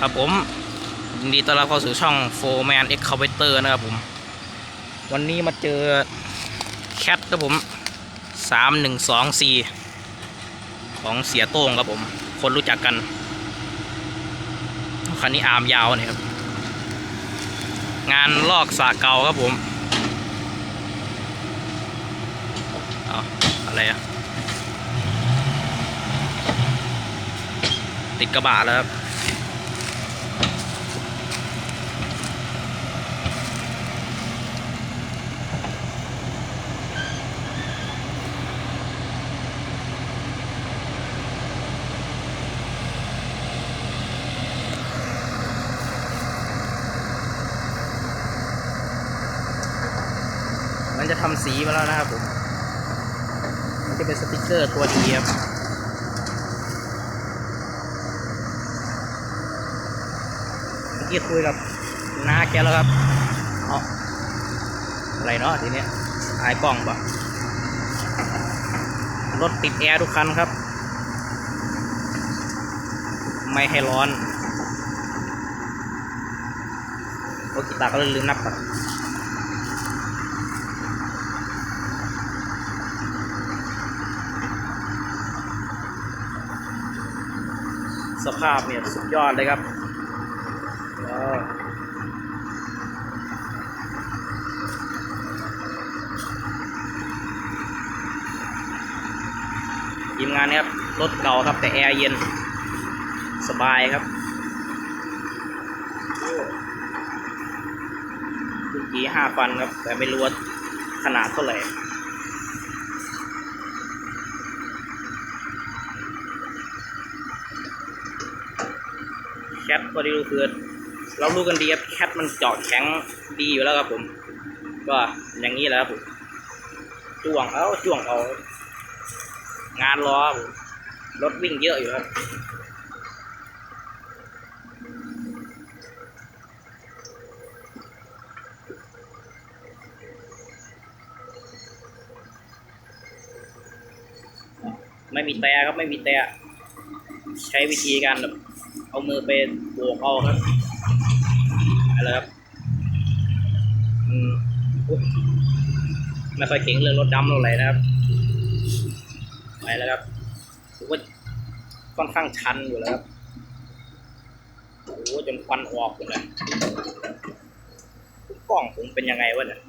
ครับผมยินดีต้อนรับเข้าสู่ช่อง4 Man Excavator นะครับผม วันนี้มาเจอแคทครับผม 3124 ของเสียโต้งครับผม คนรู้จักกัน คันนี้อาร์มยาวนี่ครับ งานลอกสาเกาครับผมเอาอะไรอะติดกระบะแล้วครับ ทำสีมาแล้วนะครับผมมันจะเป็นสติกเกอร์ตัวดีครับเมื่อกี้คุยกับน้าแกแล้วครับเอาอะไรเนาะทีเนี้ยอายกล้องปะรถติดแอร์ทุกคันครับ ไม่ให้ร้อนโอ้กีตาร์ก็ลยลืมนับก่อน สภาพเนี่ยสุดยอดเลยครับทีมงานเนี้ครับรถเก่าครับแต่แอร์เย็น สบายครับคุณกีห้าฟันครับ แต่ไม่รู้ว่าขนาดเท่าไหร่ แคทก็ที่รู้คือเรารู้กันดีครับแคทมันเจาะแข็งดีอยู่แล้วครับผม ก็อย่างนี้แหละครับผมจ้วงเอาจ้วงเอางานรอครับผมรถวิ่งเยอะอยู่ครับไม่มีแต่ครับไม่มีแต่ใช้วิธีการแบบ เอามือไปโบกเอาครับอะไรครับอืมไม่ค่อยเก่งเรื่องรถดำเท่าไหร่นะครับ ไปแล้วครับถือว่าค่อนข้างชันอยู่แล้วครับโอ้โหจนควันออกเลยกล้องผมเป็นยังไงวะเนี่ย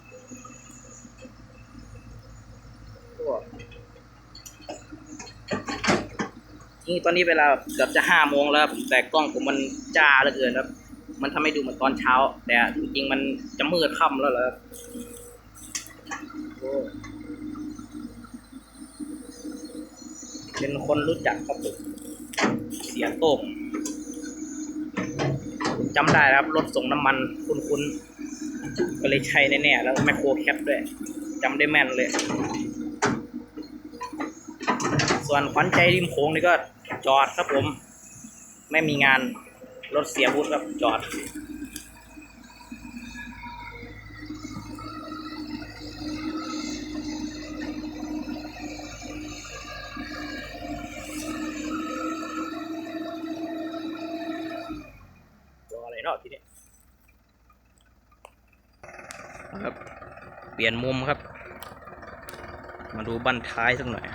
จริงตอนนี้เวลาเกือบจะห้าโมงแล้วครับแต่กล้องผมมันจ้าเหลือเกินครับ มันทำให้ดูเหมือนตอนเช้า แต่จริงๆมันจะมืดค่ำแล้วเหรอเป็นคนรู้จักครับผมเสียโต้งผมจำได้ครับ รถส่งน้ำมันคุ้นๆก็เลยใช้แน่ๆแล้วแมคโครแคปด้วยจำได้แม่นเลย ส่วนขวัญใจริมโขงนี่ก็ จอดครับผม ไม่มีงานรถเสียบุตครับจอดตัวอะไรเนาะทีนี้ครับ เปลี่ยนมุมครับ มาดูบั้นท้ายสักหน่อย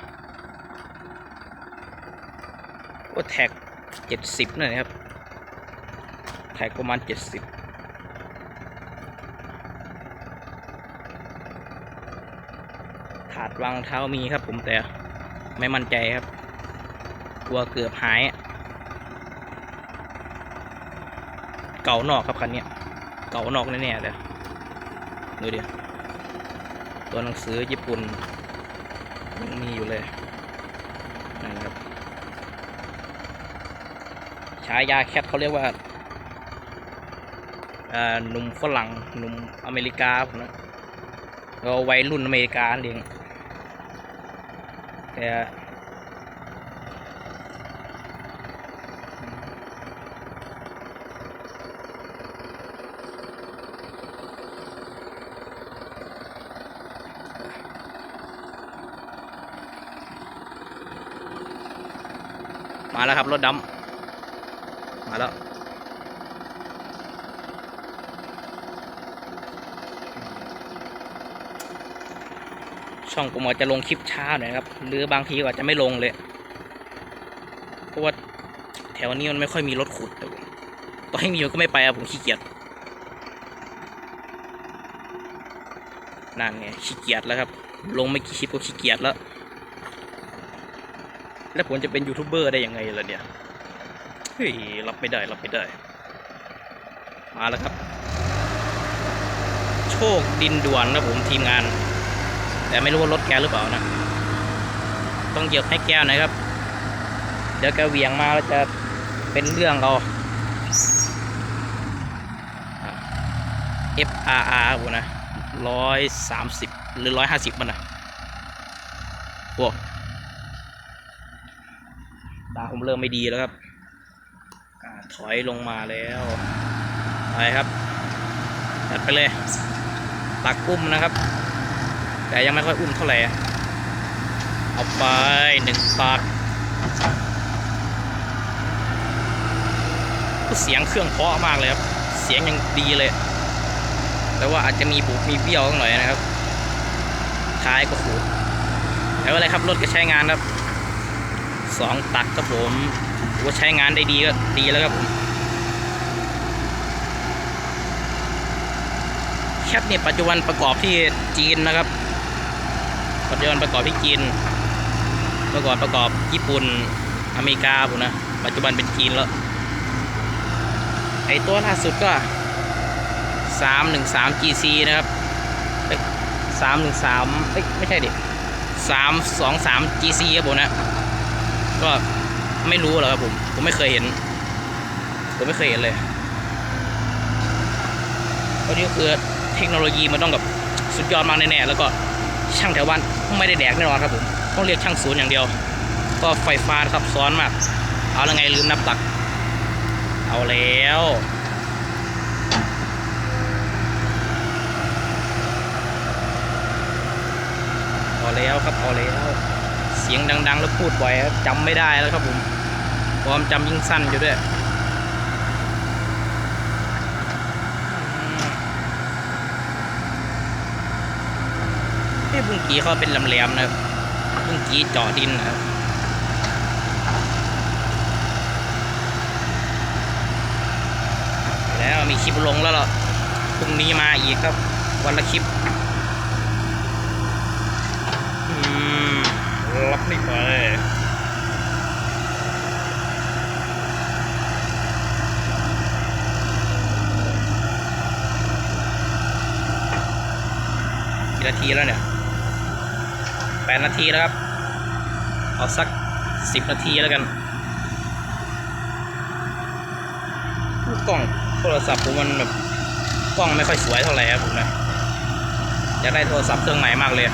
ก็แท็กเจ็ดสิบนั่นนะครับ แท็กประมาณเจ็ดสิบถาดวางเท้ามีครับผมแต่ไม่มั่นใจครับ กลัวเกือบหาย เก่านอกครับคันนี้เก่านอกแน่ๆเลยดูดิตัวหนังสือญี่ปุ่นยังมีอยู่เลยนะครับายาแคทเขาเรียกว่าหนุ่มฝรั่งหนุ่มอเมริกาผมนะเราวัยรุ่นอเมริกาเองแต่มาแล้วครับ รถดำาแล้วช่องผมอาจจะลงคลิปช้าหน่อยครับ หรือบางทีก็อาจจะไม่ลงเลย เพราะว่าแถวนี้มันไม่ค่อยมีรถขุดเลยต่อให้มีก็ไม่ไปอะผมขี้เกียจนั่นไงขี้เกียจแล้วครับ ลงไม่กี่คลิปก็ขี้เกียจแล้ว แล้วผมจะเป็นยูทูบเบอร์ได้ยังไงล่ะเนี่ย เฮ้ยรับไม่ได้รับไม่ได้ มาแล้วครับ โชคดินด่วนนะผมทีมงาน แต่ไม่รู้ว่ารถแกหรือเปล่านะ ต้องเหยียบให้แกหน่อยครับ เดี๋ยวแกเวียงมาแล้วจะเป็นเรื่องเอา F R R ครับผมนะร้อยสามสิบหรือร้อยห้าสิบมันนะโว้ตาผมเริ่มไม่ดีแล้วครับ ถอยลงมาแล้วไปครับจัดไปเลยตักอุ้มนะครับ แต่ยังไม่ค่อยอุ้มเท่าไหร่เอาไปหนึ่งตักเสียงเครื่องเพาะมากเลยครับ เสียงยังดีเลย แต่ว่าอาจจะมีบุบมีเบี้ยวหน่อยนะครับท้ายก็ขูดแต่ว่าอะไรครับรถก็ใช้งานครับสองตักครับผม ว่าใช้งานได้ดีก็ดีแล้วครับผมแคปเนี่ยปัจจุบันประกอบที่จีนนะครับ ปัจจุบันประกอบที่จีนเมื่อก่อนประกอบญี่ปุ่นอเมริกาผมนะปัจจุบันเป็นจีนแล้วไอตัวล่าสุดก็สามหนึ่งสาม GC นะครับสามหนึ่งสามเอ้ยไม่ใช่ดิสามสองสาม GC ครับผมนะก็ ไม่รู้หรอกครับผม ผมไม่เคยเห็น ผมไม่เคยเห็นเลยเพราะนี่ก็คือเทคโนโลยีมันต้องแบบสุดยอดมากแน่ๆแล้วก็ช่างแถวบ้านไม่ได้แดกแน่นอนครับผม ต้องเรียกช่างศูนย์อย่างเดียว ก็ไฟฟ้าครับซ้อนมาก เอาแล้วไงลืมนับตัก เอาแล้วพอแล้วครับพอแล้ว สียงดัง ๆ แล้วพูดบ่อยจำไม่ได้แล้วครับผมความจำยิ่งสั้นอยู่ด้วยอืมเฮ้ยบุ้งกี้เขาเป็นแหลมนะครับบุ้งกีเจาะดินนะครับแล้วมีคลิปลงแล้วหรอพรุ่งนี้มาอีกครับ วันละคลิป อืม รับไม่ไปกี่นาทีแล้วเนี่ยแปดนาทีแล้วครับ เอาสักสิบนาทีแล้วกันกล้องโทรศัพท์ผมมันแบบกล้องไม่ค่อยสวยเท่าไหร่ครับผมนะอยากได้โทรศัพท์เครื่องใหม่มากเลย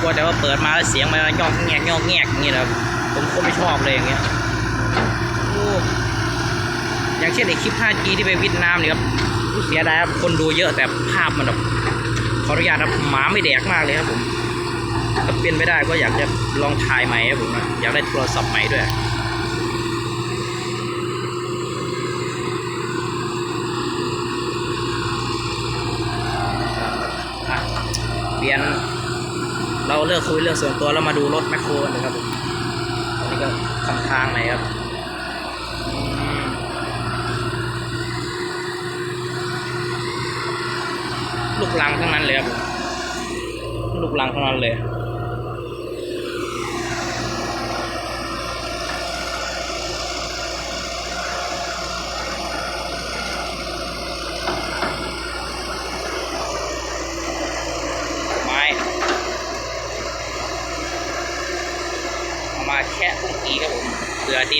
กลัวแต่ว่าเปิดมาแล้วเสียงมันงอกแงกงอกแงกอย่างนี้นะผมก็ไม่ชอบเลยอย่างเงี้ยอย่างเช่นไอคลิป 5G ที่ไปเวียดนามเนี่ยครับเสียดายครับคนดูเยอะแต่ภาพมันแบบขออนุญาตครับหมาไม่แดกมากเลยครับผมถ้าเป็นไม่ได้ก็อยากจะลองถ่ายใหม่ครับผมนะอยากได้โทรศัพท์ใหม่ด้วยอะเปลี่ยน เราเลิกคุยเรื่องส่วนตัวแล้วมาดูรถแมคโครกันเลยครับผมอันนี้ก็ทำทางไหนครับลูกลังทั้งนั้นเลยครับผมลูกลังทั้งนั้นเลย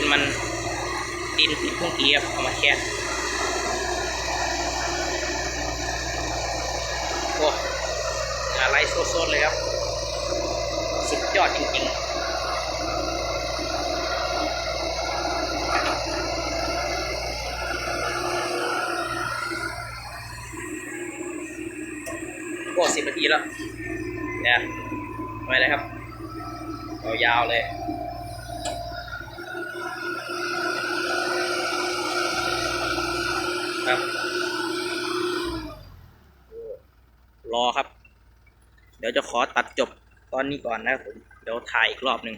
ดินมันดินติดพวกเอียบเอามาแค่โอ้อะไรโซดๆเลยครับ สุดยอดจริงๆพวกสิบนาทีแล้วเนี่ยไปเลยครับ ยาวๆเลย ครับโอ้รอครับ เดี๋ยวจะขอตัดจบตอนนี้ก่อนนะครับผม เดี๋ยวถ่ายอีกรอบหนึ่ง